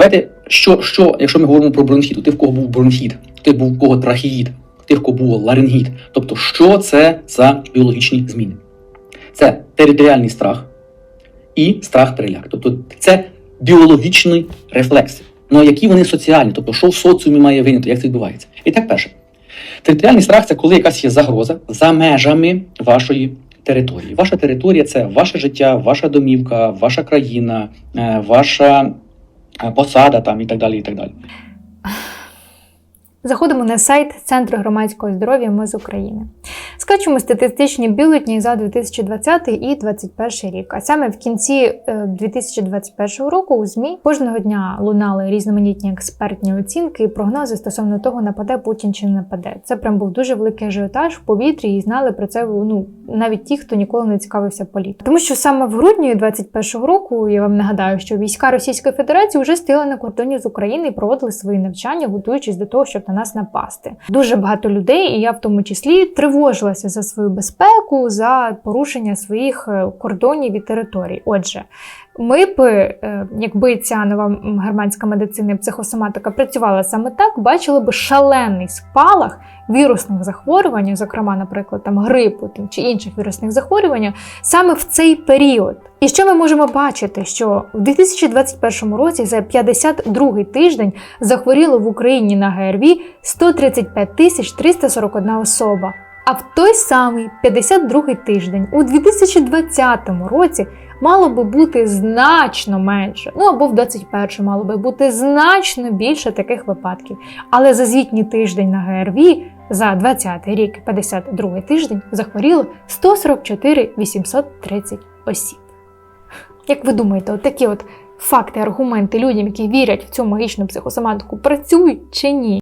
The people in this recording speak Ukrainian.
Давайте, що, що, якщо ми говоримо про бронхіт, у тих, в кого був бронхіт, у тих був в кого трахеїд, у тих, в кого був ларингіт. Тобто, що це за біологічні зміни? Це територіальний страх і страх переляк. Тобто, це біологічний рефлекс. Ну, які вони соціальні, тобто, що в соціумі має виникнути, як це відбувається? І так, перше, територіальний страх це коли якась є загроза за межами вашої території. Ваша територія це ваше життя, ваша домівка, ваша країна, е, ваша е, посада там і так далі. І так далі. Заходимо на сайт Центру громадського здоров'я Ми з України. Скачуємо статистичні бюлетні за 2020 і 2021 рік. А саме в кінці е, 2021 року у ЗМІ кожного дня лунали різноманітні експертні оцінки і прогнози стосовно того, нападе Путін чи не нападе. Це прям був дуже великий ажіотаж в повітрі, і знали про це ну навіть ті, хто ніколи не цікавився політикою. Тому що саме в грудні 2021 року я вам нагадаю, що війська Російської Федерації вже стояли на кордоні з України і проводили свої навчання, готуючись до того, щоб на нас напасти. Дуже багато людей, і я в тому числі тривожилася за свою безпеку, за порушення своїх е, кордонів і територій. Отже, ми б, е, якби ця нова германська медицина і психосоматика працювала саме так, бачили б шалений спалах вірусних захворювань, зокрема, наприклад, там грипу чи інших вірусних захворювань, саме в цей період. І що ми можемо бачити? Що в 2021 році за 52 тиждень захворіло в Україні на ГРВІ 135 тисяч 341 особа. А в той самий 52 тиждень у 2020 році мало би бути значно менше. Ну або в 21 мало би бути значно більше таких випадків. Але за звітній тиждень на ГРВІ за 20 рік, 52 тиждень, захворіло 144 830 осіб. Як ви думаєте, такі от факти, аргументи людям, які вірять в цю магічну психосоматику, працюють чи ні?